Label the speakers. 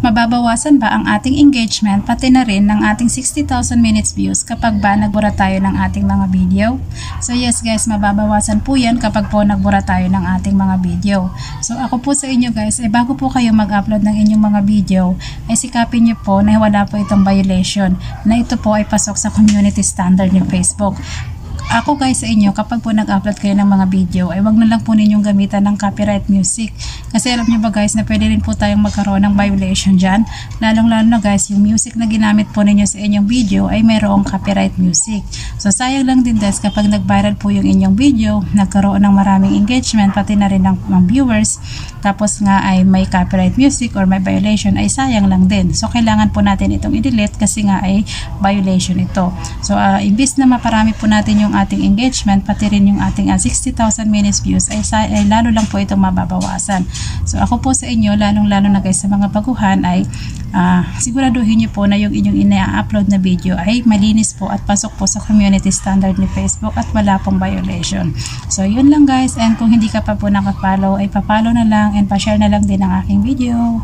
Speaker 1: Mababawasan ba ang ating engagement pati na rin ng ating 60,000 minutes views kapag ba nagbura tayo ng ating mga video? So yes guys, mababawasan po yan kapag po nagbura tayo ng ating mga video. So ako po sa inyo guys, eh bago po kayo mag-upload ng inyong mga video, ay sikapin nyo po na wala po itong violation na ito po ay pasok sa community standard ng Facebook ako guys sa inyo, kapag po nag-upload kayo ng mga video, ay wag na lang po ninyong gamitan ng copyright music. Kasi alam nyo ba guys, na pwede rin po tayong magkaroon ng violation dyan. Lalong lalo na guys, yung music na ginamit po ninyo sa inyong video ay mayroong copyright music. So sayang lang din guys, kapag nag-viral po yung inyong video, nagkaroon ng maraming engagement, pati na rin ng mga viewers, tapos nga ay may copyright music or may violation, ay sayang lang din. So kailangan po natin itong i-delete kasi nga ay violation ito. So uh, imbis na maparami po natin yung ating engagement, pati rin yung ating uh, 60,000 minutes views, ay, ay lalo lang po itong mababawasan. So ako po sa inyo, lalong lalo na guys sa mga baguhan ay uh, siguraduhin nyo po na yung inyong ina-upload na video ay malinis po at pasok po sa community standard ni Facebook at wala pong violation. So yun lang guys and kung hindi ka pa po nakapollow ay papalo na lang and pa-share na lang din ang aking video.